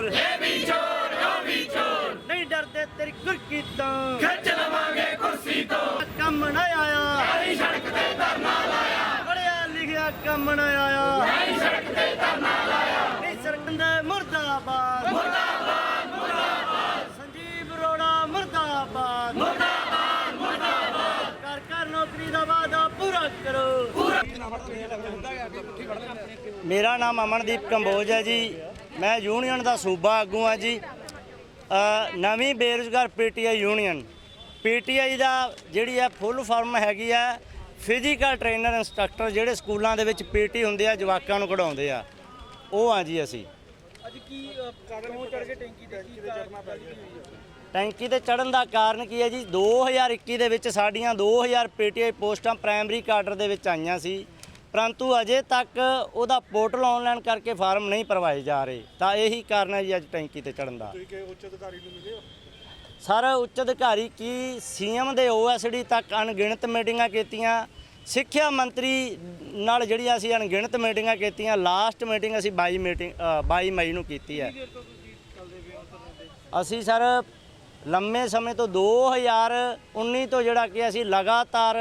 ਚੋਰ। ਇਹ ਵੀ ਚੋਰ ਉਹ ਵੀ ਚੋਰ। ਨਹੀਂ ਡਰਦੇ ਤੇਰੀ ਗੁਰਕੀ ਤੋਂ। ਖਿੱਚ ਲਵਾਂਗੇ ਕੁਰਸੀ ਤੋਂ। ਕੰਮ ਨਾ ਆਇਆ। ਆਈ ਸੜਕ ਤੇ ਧਰਨਾ ਲਾਇਆ। ਪੜਿਆ ਲਿਖਿਆ ਕੰਮ ਨਾ ਆਇਆ। ਆਈ ਸੜਕ ਤੇ ਧਰਨਾ ਲਾਇਆ। ਨਹੀਂ ਸੜਕ ਦੇ ਮੁਰਦਾਬਾਦ। ਮੁਰਦਾਬਾਦ ਮੁਰਦਾਬਾਦ। ਸੰਜੀਵ ਅਰੋੜਾ ਮੁਰਦਾਬਾਦ। ਮੁਰਦਾਬਾਦ ਮੁਰਦਾਬਾਦ। ਕਰ ਕਰ ਨੌਕਰੀ ਦਾ ਵਾਅਦਾ ਪੂਰਾ ਕਰੋ। ਮੇਰਾ ਨਾਮ ਅਮਨਦੀਪ ਕੰਬੋਜ ਹੈ ਜੀ। ਮੈਂ ਯੂਨੀਅਨ ਦਾ ਸੂਬਾ ਆਗੂ ਹਾਂ ਜੀ। ਨਵੀਂ ਬੇਰੁਜ਼ਗਾਰ ਪੀਟੀਆਈ ਯੂਨੀਅਨ ਪੀਟੀਆਈ ਦਾ ਜਿਹੜੀ ਹੈ ਫੁੱਲ ਫਾਰਮ ਹੈਗੀ ਆ ਫਿਜ਼ੀਕਲ ਟ੍ਰੇਨਰ ਇੰਸਟ੍ਰਕਟਰ ਜਿਹੜੇ ਸਕੂਲਾਂ ਦੇ ਵਿੱਚ ਪੀਟੀ ਹੁੰਦੇ ਆ ਜਵਾਕਾਂ ਨੂੰ ਕਢਾਉਂਦੇ ਆ। ਉਹ ਆ ਜੀ ਅਸੀਂ। ਅੱਜ ਕੀ ਕਾਰਨ ਹੋ ਚੜ ਕੇ ਟੈਂਕੀ ਤੇ ਕੀ ਚੜਨਾ ਪੈ ਗਿਆ ਟੈਂਕੀ ਤੇ ਚੜਨ ਦਾ ਕਾਰਨ ਕੀ ਹੈ ਜੀ? 2021 ਦੇ ਵਿੱਚ ਸਾਡੀਆਂ 2000 ਪੀਟੀਆਈ ਪੋਸਟਾਂ ਪ੍ਰਾਇਮਰੀ ਕਾਡਰ ਦੇ ਵਿੱਚ ਆਈਆਂ ਸੀ। ਪਰੰਤੂ ਅਜੇ ਤੱਕ ਉਹਦਾ ਪੋਰਟਲ ਆਨਲਾਈਨ ਕਰਕੇ ਫਾਰਮ ਨਹੀਂ ਭਰਵਾਏ ਜਾ ਰਹੇ। ਤਾਂ ਇਹੀ ਕਾਰਨ ਹੈ ਜੀ ਅੱਜ ਟੈਂਕੀ ਤੇ ਚੜਨ ਦਾ। ਤੁਸੀਂ ਕਿ ਉੱਚ ਅਧਿਕਾਰੀ ਨੂੰ ਮਿਲੇ ਹੋ? ਸਰ ਉੱਚ ਅਧਿਕਾਰੀ ਕੀ ਸੀਐਮ ਦੇ ਓਐਸਡੀ ਤੱਕ ਅਣਗਿਣਤ ਮੀਟਿੰਗਾਂ ਕੀਤੀਆਂ? ਸਿੱਖਿਆ ਮੰਤਰੀ ਨਾਲ ਜਿਹੜੀਆਂ ਅਸੀਂ ਅਣਗਿਣਤ ਮੀਟਿੰਗਾਂ ਕੀਤੀਆਂ ਲਾਸਟ ਮੀਟਿੰਗ ਅਸੀਂ 22 ਮੀਟਿੰਗ ਅ, 22 ਮਈ ਨੂੰ ਕੀਤੀ ਹੈ। ਅਸੀਂ ਸਰ ਲੰਮੇ ਸਮੇਂ ਤੋਂ 2019 ਤੋਂ ਜਿਹੜਾ ਕਿ ਅਸੀਂ ਲਗਾਤਾਰ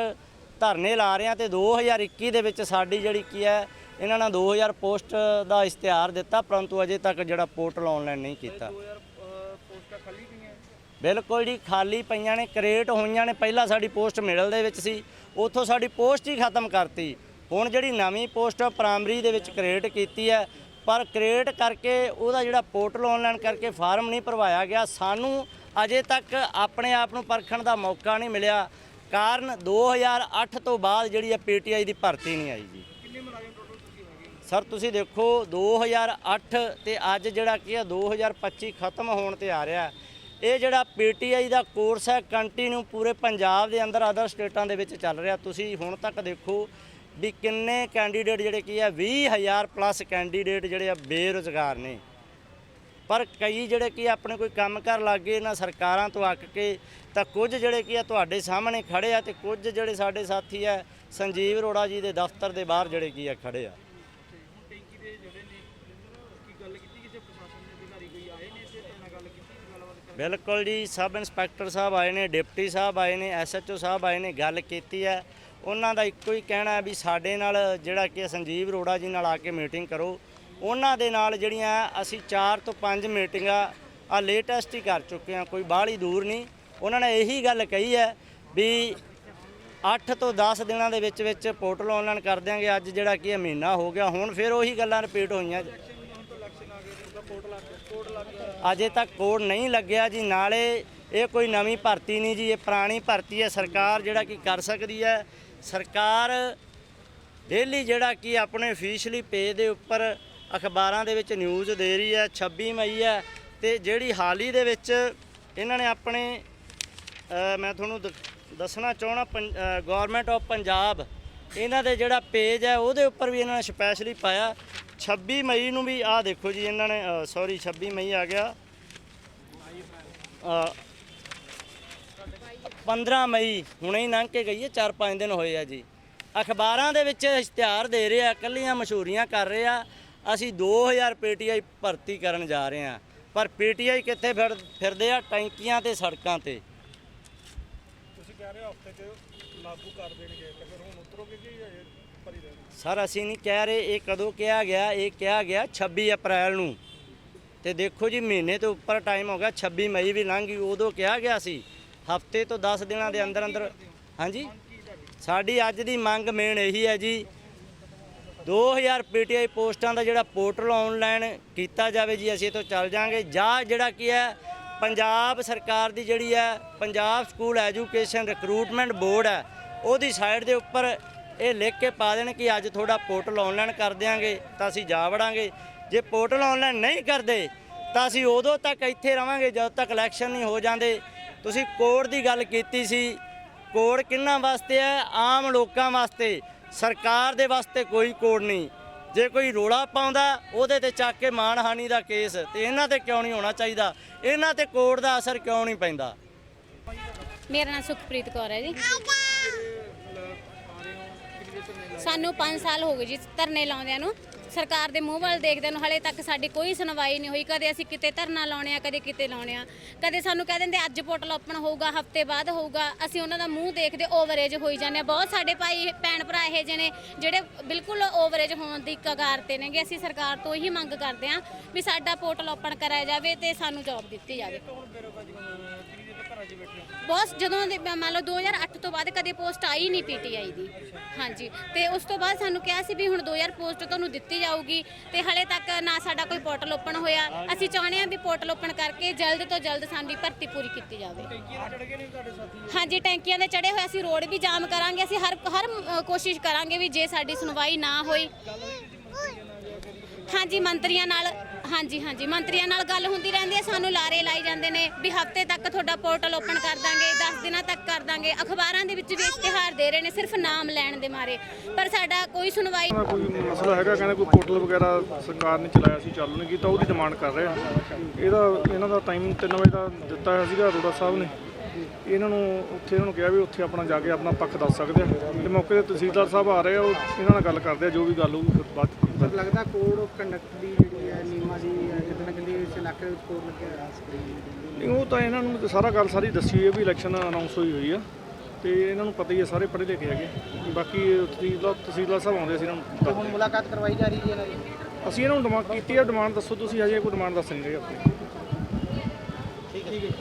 ਧਰਨੇ ਲਾ ਰਹੇ ਹਾਂ ਤੇ 2021 ਦੇ ਵਿੱਚ ਸਾਡੀ ਜਿਹੜੀ ਕੀ ਹੈ, ਇਹਨਾਂ ਨੇ 2000 ਪੋਸਟ ਦਾ ਇਸ਼ਤਿਹਾਰ ਦਿੱਤਾ, ਪਰੰਤੂ ਅਜੇ ਤੱਕ ਜਿਹੜਾ ਪੋਰਟਲ ਆਨਲਾਈਨ ਨਹੀਂ ਕੀਤਾ। ਪੋਸਟਾਂ ਖਾਲੀ ਗਈਆਂ ਬਿਲਕੁਲ ਜੀ, ਖਾਲੀ ਪਈਆਂ ਨੇ ਕ੍ਰੀਏਟ ਹੋਈਆਂ ਨੇ, ਪਹਿਲਾਂ ਸਾਡੀ ਪੋਸਟ ਮਿਡਲ ਦੇ ਵਿੱਚ ਸੀ, ਉੱਥੋਂ ਸਾਡੀ ਪੋਸਟ ਹੀ ਖਤਮ ਕਰਤੀ। ਹੁਣ ਜਿਹੜੀ ਨਵੀਂ ਪੋਸਟ ਪ੍ਰਾਇਮਰੀ ਦੇ ਵਿੱਚ ਕ੍ਰੀਏਟ ਕੀਤੀ ਹੈ, ਪਰ ਕ੍ਰੀਏਟ ਕਰਕੇ ਉਹਦਾ ਜਿਹੜਾ ਪੋਰਟਲ ਆਨਲਾਈਨ ਕਰਕੇ ਫਾਰਮ ਨਹੀਂ ਭਰਵਾਇਆ ਗਿਆ। ਸਾਨੂੰ ਅਜੇ ਤੱਕ ਆਪਣੇ ਆਪ ਨੂੰ ਪਰਖਣ ਦਾ ਮੌਕਾ ਨਹੀਂ ਮਿਲਿਆ। ਕਾਰਨ 2008 ਤੋਂ ਬਾਅਦ ਜਿਹੜੀ ਹੈ ਪੀਟੀਆਈ ਦੀ ਭਰਤੀ ਨਹੀਂ ਆਈ ਜੀ। ਕਿੰਨੇ ਮੁਲਾਜ਼ਮ ਟੋਟਲ ਤੁਸੀਂ ਹੈਗੇ? ਸਰ ਤੁਸੀਂ ਦੇਖੋ 2008 ਤੇ ਅੱਜ ਜਿਹੜਾ ਕੀ ਹੈ 2025 ਖਤਮ ਹੋਣ ਤੇ ਆ ਰਿਹਾ। ਇਹ ਜਿਹੜਾ ਪੀਟੀਆਈ ਦਾ ਕੋਰਸ ਹੈ ਕੰਟੀਨਿਊ ਪੂਰੇ ਪੰਜਾਬ ਦੇ ਅੰਦਰ ਅਦਰ ਸਟੇਟਾਂ ਦੇ ਵਿੱਚ ਚੱਲ ਰਿਹਾ। ਤੁਸੀਂ ਹੁਣ ਤੱਕ ਦੇਖੋ ਵੀ ਕਿੰਨੇ ਕੈਂਡੀਡੇਟ ਜਿਹੜੇ ਕੀ ਹੈ 20000 ਪਲੱਸ ਕੈਂਡੀਡੇਟ ਜਿਹੜੇ ਆ ਬੇਰੁਜ਼ਗਾਰ ਨੇ। ਪਰ ਕਈ ਜਿਹੜੇ ਕੀ ਆਪਣੇ ਕੋਈ ਕੰਮ ਕਰ ਲੱਗੇ ਇਹਨਾਂ ਸਰਕਾਰਾਂ ਤੋਂ ਅੱਕ ਕੇ, ਤਾਂ ਕੁਝ ਜਿਹੜੇ ਕੀ ਆ ਤੁਹਾਡੇ ਸਾਹਮਣੇ ਖੜੇ ਆ ਤੇ ਕੁਝ ਜਿਹੜੇ ਸਾਡੇ ਸਾਥੀ ਆ, ਸੰਜੀਵ ਅਰੋੜਾ ਜੀ ਦੇ ਦਫ਼ਤਰ ਦੇ ਬਾਹਰ ਜਿਹੜੇ ਕੀ ਆ ਖੜੇ ਆ। ਬਿਲਕੁਲ ਜੀ, ਸਬ ਇੰਸਪੈਕਟਰ ਸਾਹਿਬ ਆਏ ਨੇ, ਡਿਪਟੀ ਸਾਹਿਬ ਆਏ ਨੇ, ਐਸਐਚਓ ਸਾਹਿਬ ਆਏ ਨੇ, ਗੱਲ ਕੀਤੀ ਹੈ ਉਹਨਾਂ ਦਾ ਇੱਕੋ ਹੀ ਕਹਿਣਾ ਹੈ ਵੀ ਸਾਡੇ ਨਾਲ ਜਿਹੜਾ ਕਿ ਸੰਜੀਵ ਅਰੋੜਾ ਜੀ ਨਾਲ ਆ ਕੇ ਮੀਟਿੰਗ ਕਰੋ। ਉਹਨਾਂ ਦੇ ਨਾਲ ਜਿਹੜੀਆਂ ਅਸੀਂ 4 ਤੋਂ 5 ਮੀਟਿੰਗਾਂ ਆ ਲੇਟੈਸਟ ਹੀ ਕਰ ਚੁੱਕੇ ਹਾਂ, ਕੋਈ ਬਾਹਲੀ ਦੂਰ ਨਹੀਂ। ਉਹਨਾਂ ਨੇ ਇਹੀ ਗੱਲ ਕਹੀ ਹੈ ਵੀ 8 ਤੋਂ 10 ਦਿਨਾਂ ਦੇ ਵਿੱਚ ਵਿੱਚ ਪੋਰਟਲ ਆਨਲਾਈਨ ਕਰ ਦਿਆਂਗੇ। ਅੱਜ ਜਿਹੜਾ ਕੀ ਹੈ ਮਹੀਨਾ ਹੋ ਗਿਆ, ਹੁਣ ਫਿਰ ਉਹੀ ਗੱਲਾਂ ਰਿਪੀਟ ਹੋਈਆਂ। ਹੁਣ ਅਜੇ ਤੱਕ ਕੋਡ ਨਹੀਂ ਲੱਗਿਆ ਜੀ, ਨਾਲੇ ਇਹ ਕੋਈ ਨਵੀਂ ਭਰਤੀ ਨਹੀਂ ਜੀ, ਇਹ ਪੁਰਾਣੀ ਭਰਤੀ ਹੈ। ਸਰਕਾਰ ਜਿਹੜਾ ਕੀ ਕਰ ਸਕਦੀ ਹੈ। ਸਰਕਾਰ ਡੇਲੀ ਜਿਹੜਾ ਕੀ ਆਪਣੇ ਅਫੀਸ਼ੀਅਲੀ ਪੇਜ ਦੇ ਉੱਪਰ ਅਖਬਾਰਾਂ ਦੇ ਵਿੱਚ ਨਿਊਜ਼ ਦੇ ਰਹੀ ਹੈ 26 ਮਈ ਹੈ ਤੇ ਜਿਹੜੀ ਹਾਲ ਹੀ ਦੇ ਵਿੱਚ ਇਹਨਾਂ ਨੇ ਆਪਣੇ ਮੈਂ ਤੁਹਾਨੂੰ ਦ- ਦੱਸਣਾ ਚਾਹਣਾ ਗਵਰਨਮੈਂਟ ਆਫ ਪੰਜਾਬ ਇਹਨਾਂ ਦੇ ਜਿਹੜਾ ਪੇਜ ਹੈ ਉਹਦੇ ਉੱਪਰ ਵੀ ਇਹਨਾਂ ਨੇ ਸਪੈਸ਼ਲੀ ਪਾਇਆ। 26 ਮਈ ਨੂੰ ਵੀ ਆਹ ਦੇਖੋ ਜੀ ਇਹਨਾਂ ਨੇ ਸੌਰੀ 26 ਮਈ ਆ ਗਿਆ। ਅ, 15 ਮਈ ਹੁਣੇ ਹੀ ਲੰਘ ਕੇ ਗਈ ਹੈ 4-5 ਦਿਨ ਹੋਏ ਆ ਜੀ। ਅਖਬਾਰਾਂ ਦੇ ਵਿੱਚ ਇਸ਼ਤਿਹਾਰ ਦੇ ਰਹੇ ਆ ਕੱਲੀਆਂ ਮਸ਼ਹੂਰੀਆਂ ਕਰ ਰਹੇ ਆ। ਅਸੀਂ 2000 ਪੀਟੀਆਈ ਭਰਤੀ ਕਰਨ ਜਾ ਰਹੇ ਆ ਪਰ ਪੀਟੀਆਈ ਕਿੱਥੇ ਫਿਰ ਫਿਰਦੇ ਆ? ਟੈਂਕੀਆਂ ਤੇ ਸੜਕਾਂ ਤੇ। ਤੁਸੀਂ ਕਹਿ ਰਹੇ ਹੋ ਹਫ਼ਤੇ 'ਚ ਲਾਗੂ ਕਰ ਦੇਣਗੇ ਤੇ ਫਿਰ ਹੁਣ ਉਤਰੋਗੇ ਕਿ ਹਜੇ ਭਰੀ ਰਹਿਣਾ ਸਰ ਅਸੀਂ ਨਹੀਂ ਕਹਿ ਰਹੇ ਇਹ ਕਦੋਂ ਕਿਹਾ ਗਿਆ? ਇਹ ਕਿਹਾ ਗਿਆ 26 ਅਪ੍ਰੈਲ ਨੂੰ। ਤੇ ਦੇਖੋ ਜੀ ਮਹੀਨੇ ਤੋਂ ਉੱਪਰ ਟਾਈਮ ਹੋ ਗਿਆ 26 ਮਈ ਵੀ ਲੰਘ ਗਈ ਉਦੋਂ ਕਿਹਾ ਗਿਆ ਸੀ। ਹਫ਼ਤੇ ਤੋਂ 10 ਦਿਨਾਂ ਦੇ ਅੰਦਰ ਅੰਦਰ ਹਾਂਜੀ। ਸਾਡੀ ਅੱਜ ਦੀ ਮੰਗ ਮੇਨ ਇਹੀ ਹੈ ਜੀ 2000 ਪੀਟੀਆਈ ਪੋਸਟਾਂ ਦਾ ਜਿਹੜਾ ਪੋਰਟਲ ਆਨਲਾਈਨ ਕੀਤਾ ਜਾਵੇ ਜੀ, ਅਸੀਂ ਇਹ ਤੋਂ ਚੱਲ ਜਾਾਂਗੇ ਜਾਂ ਜਿਹੜਾ ਕੀ ਹੈ, ਪੰਜਾਬ ਸਰਕਾਰ ਦੀ ਜਿਹੜੀ ਹੈ, Punjab school education recruitment board ਹੈ, ਉਹਦੀ ਸਾਈਡ ਦੇ ਉੱਪਰ ਇਹ ਲਿਖ ਕੇ ਪਾ ਦੇਣ ਕਿ ਅੱਜ ਤੁਹਾਡਾ ਪੋਰਟਲ ਆਨਲਾਈਨ ਕਰ ਦਿਆਂਗੇ, ਤਾਂ ਅਸੀਂ ਜਾ ਵੜਾਂਗੇ। ਜੇ ਪੋਰਟਲ ਆਨਲਾਈਨ ਨਹੀਂ ਕਰਦੇ, ਤਾਂ ਅਸੀਂ ਉਦੋਂ ਤੱਕ ਇੱਥੇ ਰਵਾਂਗੇ, ਜਦੋਂ ਤੱਕ ਇਲੈਕਸ਼ਨ ਨਹੀਂ ਹੋ ਜਾਂਦੇ। ਤੁਸੀਂ ਕੋਡ ਦੀ ਗੱਲ ਕੀਤੀ ਸੀ ਕੋਡ ਕਿੰਨਾਂ ਵਾਸਤੇ ਹੈ? ਆਮ ਲੋਕਾਂ ਵਾਸਤੇ। ਸਰਕਾਰ ਦੇ ਵਾਸਤੇ ਕੋਈ ਕੋਡ ਨਹੀਂ। ਜੇ ਕੋਈ ਰੋਲਾ ਪਾਉਂਦਾ, ਉਹਦੇ ਤੇ ਚੱਕ ਕੇ ਮਾਨਹਾਨੀ ਦਾ ਕੇਸ। ਤੇ ਇਹਨਾਂ ਤੇ ਕਿਉਂ ਨਹੀਂ ਹੋਣਾ ਚਾਹੀਦਾ? ਇਹਨਾਂ ਤੇ ਕੋਡ ਦਾ ਅਸਰ ਕਿਉਂ ਨਹੀਂ ਪੈਂਦਾ? ਮੇਰਾ ਨਾਮ ਸੁਖਪ੍ਰੀਤ ਕੌਰ ਹੈ ਜੀ। ਸਾਨੂੰ 5 ਸਾਲ ਹੋ ਗਏ ਜੀ ਧਰਨੇ ਲਾਉਂਦਿਆਂ ਨੂੰ। ਸਰਕਾਰ ਦੇ ਮੂੰਹ ਵੱਲ ਦੇਖਦੇ ਨੂੰ ਹਲੇ ਤੱਕ ਸਾਡੀ ਕੋਈ ਸੁਣਵਾਈ ਨਹੀਂ ਹੋਈ। ਕਦੇ ਅਸੀਂ ਕਿਤੇ ਧਰਨਾ ਲਾਉਣੇ ਆ, ਕਦੇ ਕਿਤੇ ਲਾਉਣੇ ਆ। ਕਦੇ ਸਾਨੂੰ ਕਹਿ ਦਿੰਦੇ ਅੱਜ ਪੋਰਟਲ ਓਪਨ ਹੋਊਗਾ, ਹਫ਼ਤੇ ਬਾਅਦ ਹੋਊਗਾ। ਅਸੀਂ ਉਹਨਾਂ ਦਾ ਮੂੰਹ ਦੇਖਦੇ ਓਵਰੇਜ ਹੋਈ ਜਾਂਦੇ ਆ। ਬਹੁਤ ਸਾਡੇ ਭਾਈ, ਭੈਣ ਭਰਾ ਇਹੋ ਜਿਹੇ ਨੇ ਜਿਹੜੇ ਬਿਲਕੁਲ ਓਵਰੇਜ ਹੋਣ ਦੀ ਕਗਾਰ ਤੇ ਨੇਗੇ। ਅਸੀਂ ਸਰਕਾਰ ਤੋਂ ਇਹੀ ਮੰਗ ਕਰਦੇ ਆ ਵੀ ਸਾਡਾ ਪੋਰਟਲ ਓਪਨ ਕਰਾਇਆ ਜਾਵੇ ਤੇ ਸਾਨੂੰ ਜੌਬ ਦਿੱਤੀ ਜਾਵੇ ਹੁਣ ਬੇਰੋਜ਼ਗਾਰੀ ਕਿੰਨੀ ਦੇ ਘਰਾਂ 'ਚ ਬੈਠੇ ਬਹੁਤ ਜਦੋਂ ਦੇ ਮੰਨ ਲਓ 2008 ਤੋਂ ਬਾਅਦ ਕਦੇ ਪੋਸਟ ਆਈ ਨਹੀਂ ਪੀਟੀਆਈ ਦੀ। ਹਾਂਜੀ। ਤੇ ਉਸ ਤੋਂ ਬਾਅਦ ਸਾਨੂੰ ਕਿਹਾ ਸੀ ਵੀ ਹੁਣ 2000 ਪੋਸਟ ਤੁਹਾਨੂੰ ਦਿੱਤੀ ਜਾਊਗੀ। ਤੇ ਹਲੇ ਤੱਕ ਨਾ ਸਾਡਾ ਕੋਈ ਪੋਰਟਲ ਓਪਨ ਹੋਇਆ। ਅਸੀਂ ਚਾਹੁੰਦੇ ਹਾਂ ਵੀ ਪੋਰਟਲ ਓਪਨ ਕਰਕੇ ਜਲਦ ਤੋਂ ਜਲਦ ਸਾਡੀ ਭਰਤੀ ਪੂਰੀ ਕੀਤੀ ਜਾਵੇ। ਹਾਂਜੀ, ਟੈਂਕੀਆਂ ਦੇ ਚੜੇ ਹੋਏ ਅਸੀਂ ਰੋਡ ਵੀ ਜਾਮ ਕਰਾਂਗੇ। ਅਸੀਂ ਹਰ ਹਰ ਕੋਸ਼ਿਸ਼ ਕਰਾਂਗੇ ਵੀ ਜੇ ਸਾਡੀ ਸੁਣਵਾਈ ਨਾ ਹੋਈ। ਹਾਂਜੀ, ਮੰਤਰੀਆਂ ਨਾਲ ਹਾਂਜੀ ਹਾਂਜੀ। ਮੰਤਰੀਆਂ ਨਾਲ ਗੱਲ ਹੁੰਦੀ ਰਹਿੰਦੀ ਹੈ, ਸਾਨੂੰ ਲਾਰੇ ਲਾਈ ਜਾਂਦੇ ਨੇ ਵੀ ਹਫ਼ਤੇ ਤੱਕ ਤੁਹਾਡਾ ਪੋਰਟਲ ਓਪਨ ਕਰ ਦਾਂਗੇ 10 ਦਿਨਾਂ ਤੱਕ ਕਰ ਦਾਂਗੇ। ਅਖਬਾਰਾਂ ਦੇ ਵਿੱਚ ਵੀ ਇਸ਼ਤਿਹਾਰ ਦੇ ਰਹੇ ਨੇ, ਸਿਰਫ ਨਾਮ ਲੈਣ ਦੇ ਮਾਰੇ। ਪਰ ਸਾਡਾ ਕੋਈ ਸੁਣਵਾਈ ਦਾ ਕੋਈ ਮਸਲਾ ਹੈਗਾ, ਕਹਿੰਦੇ ਕੋਈ ਪੋਰਟਲ ਵਗੈਰਾ ਸਰਕਾਰ ਨੇ ਚਲਾਇਆ ਸੀ, ਚਾਲੂ ਨਹੀਂ ਕੀਤਾ, ਉਹਦੀ ਡਿਮਾਂਡ ਕਰ ਰਹੇ ਆ। ਇਹਦਾ, ਇਹਨਾਂ ਦਾ ਟਾਈਮ 3 ਵਜੇ ਦਾ ਦਿੱਤਾ ਹੋਇਆ ਸੀਗਾ, ਅਰੋੜਾ ਸਾਹਿਬ ਨੇ। ਇਹਨਾਂ ਨੂੰ, ਉੱਥੇ ਇਹਨਾਂ ਨੂੰ ਕਿਹਾ ਵੀ ਉੱਥੇ ਆਪਣਾ ਜਾ ਕੇ ਆਪਣਾ ਪੱਖ ਦੱਸ ਸਕਦੇ ਆ। ਤੇ ਮੌਕੇ ਤੇ ਤਹਿਸੀਲਦਾਰ ਸਾਹਿਬ ਆ ਰਹੇ ਆ, ਉਹ ਇਹਨਾਂ ਨਾਲ ਗੱਲ ਕਰਦੇ ਆ, ਜੋ ਵੀ ਗੱਲ ਹੋਊਗੀ ਬਾਅਦ ਪਰ ਲੱਗਦਾ ਕੋਡ ਆਫ ਕੰਡਕਟ ਦੀ ਜਿਹੜੀ ਹੈ ਨੀਮਾ ਦੀ ਹੈ, ਕਿਤੇ ਨਾ ਕਿਤੇ ਇਸ ਇਲਾਕੇ ਵਿੱਚ ਕੋਡ ਲੱਗਿਆ ਹੋਇਆ ਨਹੀਂ ਉਹ ਤਾਂ ਇਹਨਾਂ ਨੂੰ ਸਾਰਾ ਗੱਲ ਸਾਰੀ ਦੱਸੀ ਹੈ ਵੀ ਇਲੈਕਸ਼ਨ ਅਨਾਉਂਸ ਹੋਈ ਹੋਈ ਆ। ਤੇ ਇਹਨਾਂ ਨੂੰ ਪਤਾ ਹੀ ਹੈ ਸਾਰੇ ਪੜ੍ਹੇ ਲਿਖੇ ਹੈਗੇ। ਬਾਕੀ ਤਹਿਸੀਲਦਾਰ ਤਹਿਸੀਲਦਾਰ ਸਾਹਿਬ ਆਉਂਦੇ ਸੀ ਇਹਨਾਂ ਨੂੰ ਹੁਣ ਮੁਲਾਕਾਤ ਕਰਵਾਈ ਜਾ ਰਹੀ ਹੈ ਇਹਨਾਂ ਦੀ? ਅਸੀਂ ਇਹਨਾਂ ਨੂੰ ਡਿਮਾਂਡ ਕੀਤੀ ਹੈ ਡਿਮਾਂਡ ਦੱਸੋ ਤੁਸੀਂ ਹਜੇ ਕੋਈ ਡਿਮਾਂਡ ਦੱਸ ਨਹੀਂ ਰਹੇ ਆਪਣੀ। ਠੀਕ ਹੈ।